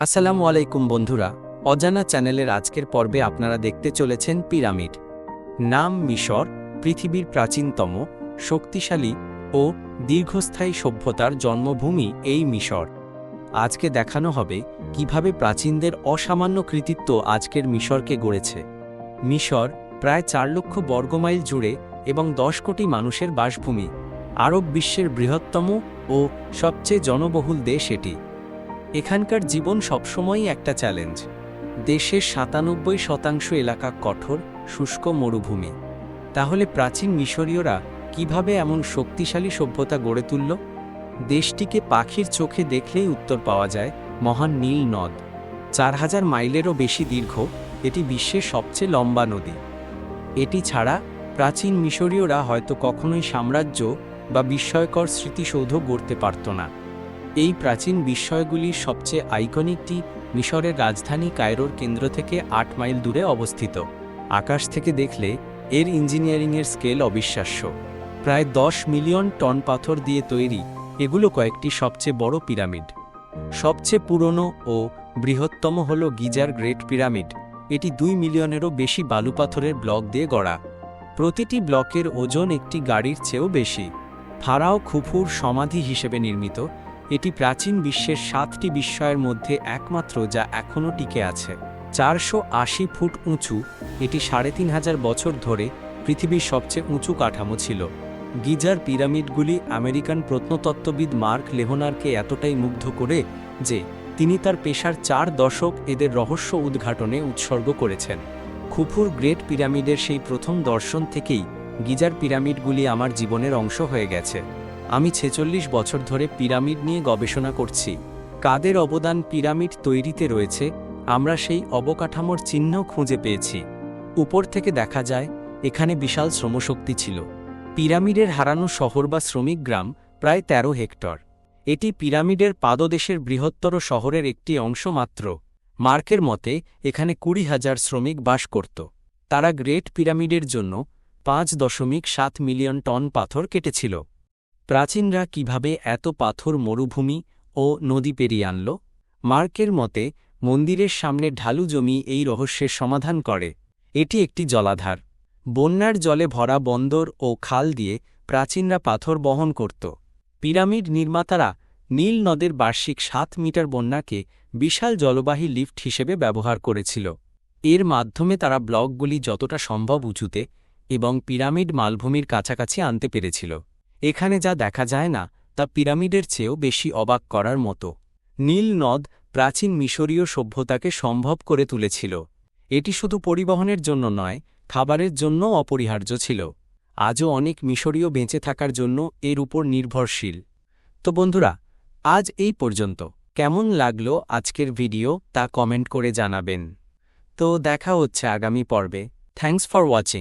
আসসালামু আলাইকুম বন্ধুরা, অজানা চ্যানেলের আজকের পর্বে আপনারা দেখতে চলেছেন পিরামিড। নাম মিশর, পৃথিবীর প্রাচীনতম, শক্তিশালী ও দীর্ঘস্থায়ী সভ্যতার জন্মভূমি এই মিশর। আজকে দেখানো হবে কীভাবে প্রাচীনদের অসামান্য কৃতিত্ব আজকের মিশরকে গড়েছে। মিশর প্রায় চার লক্ষ বর্গমাইল জুড়ে এবং দশ কোটি মানুষের বাসভূমি। আরব বিশ্বের বৃহত্তম ও সবচেয়ে জনবহুল দেশ এটি। এখানকার জীবন সবসময়ই একটা চ্যালেঞ্জ। দেশের সাতানব্বই শতাংশ এলাকা কঠোর, শুষ্ক মরুভূমি। তাহলে প্রাচীন মিশরীয়রা কীভাবে এমন শক্তিশালী সভ্যতা গড়ে তুলল? দেশটিকে পাখির চোখে দেখলেই উত্তর পাওয়া যায়, মহান নীল নদ। চার হাজার মাইলেরও বেশি দীর্ঘ, এটি বিশ্বের সবচেয়ে লম্বা নদী। এটি ছাড়া প্রাচীন মিশরীয়রা হয়তো কখনোই সাম্রাজ্য বা বিস্ময়কর স্মৃতিসৌধ গড়তে পারত না। এই প্রাচীন বিস্ময়গুলির সবচেয়ে আইকনিকটি মিশরের রাজধানী কায়রোর কেন্দ্র থেকে আট মাইল দূরে অবস্থিত। আকাশ থেকে দেখলে এর ইঞ্জিনিয়ারিংয়ের স্কেল অবিশ্বাস্য। প্রায় দশ মিলিয়ন টন পাথর দিয়ে তৈরি এগুলো কয়েকটি সবচেয়ে বড় পিরামিড। সবচেয়ে পুরনো ও বৃহত্তম হল গিজার গ্রেট পিরামিড। এটি দুই মিলিয়নেরও বেশি বালু পাথরের ব্লক দিয়ে গড়া। প্রতিটি ব্লকের ওজন একটি গাড়ির চেয়েও বেশি। ফারাও খুফুর সমাধি হিসেবে নির্মিত এটি প্রাচীন বিশ্বের সাতটি বিস্ময়ের মধ্যে একমাত্র যা এখনও টিকে আছে। চারশো আশি ফুট উঁচু, এটি সাড়ে তিন হাজার বছর ধরে পৃথিবীর সবচেয়ে উঁচু কাঠামো ছিল। গিজার পিরামিডগুলি আমেরিকান প্রত্নতত্ত্ববিদ মার্ক লেহনারকে এতটাই মুগ্ধ করে যে তিনি তার পেশার চার দশক এদের রহস্য উদ্ঘাটনে উৎসর্গ করেছেন। খুফুর গ্রেট পিরামিডের সেই প্রথম দর্শন থেকেই গিজার পিরামিডগুলি আমার জীবনের অংশ হয়ে গেছে। আমি ছেচল্লিশ বছর ধরে পিরামিড নিয়ে গবেষণা করছি। কাদের অবদান পিরামিড তৈরিতে রয়েছে, আমরা সেই অবকাঠামোর চিহ্ন খুঁজে পেয়েছি। উপর থেকে দেখা যায়, এখানে বিশাল শ্রমশক্তি ছিল। পিরামিডের হারানো শহর বা শ্রমিক গ্রাম প্রায় ১৩ হেক্টর। এটি পিরামিডের পাদদেশের বৃহত্তর শহরের একটি অংশ মাত্র। মার্কের মতে, এখানে কুড়ি হাজার শ্রমিক বাস করত। তারা গ্রেট পিরামিডের জন্য পাঁচ দশমিক সাত মিলিয়ন টন পাথর কেটেছিল। প্রাচীনরা কীভাবে এত পাথর মরুভূমি ও নদী পেরিয়ে আনল? মার্কের মতে, মন্দিরের সামনে ঢালু জমি এই রহস্যের সমাধান করে। এটি একটি জলাধার। বন্যার জলে ভরা বন্দর ও খাল দিয়ে প্রাচীনরা পাথর বহন করত। পিরামিড নির্মাতারা নীল নদের বার্ষিক সাত মিটার বন্যাকে বিশাল জলবাহী লিফট হিসেবে ব্যবহার করেছিল। এর মাধ্যমে তারা ব্লকগুলি যতটা সম্ভব উঁচুতে এবং পিরামিড মালভূমির কাছাকাছি আনতে পেরেছিল। এখানে যা দেখা যায় না, তা পিরামিডের চেয়েও বেশি অবাক করার মতো। নীল নদ প্রাচীন মিশরীয় সভ্যতাকে সম্ভব করে তুলেছিল। এটি শুধু পরিবহনের জন্য নয়, খাবারের জন্য অপরিহার্য ছিল। আজও অনেক মিশরীয় বেঁচে থাকার জন্য এর উপর নির্ভরশীল। তো বন্ধুরা, আজ এই পর্যন্ত। কেমন লাগল আজকের ভিডিও তা কমেন্ট করে জানাবেন। তো দেখা হচ্ছে আগামী পর্বে। Thanks for watching.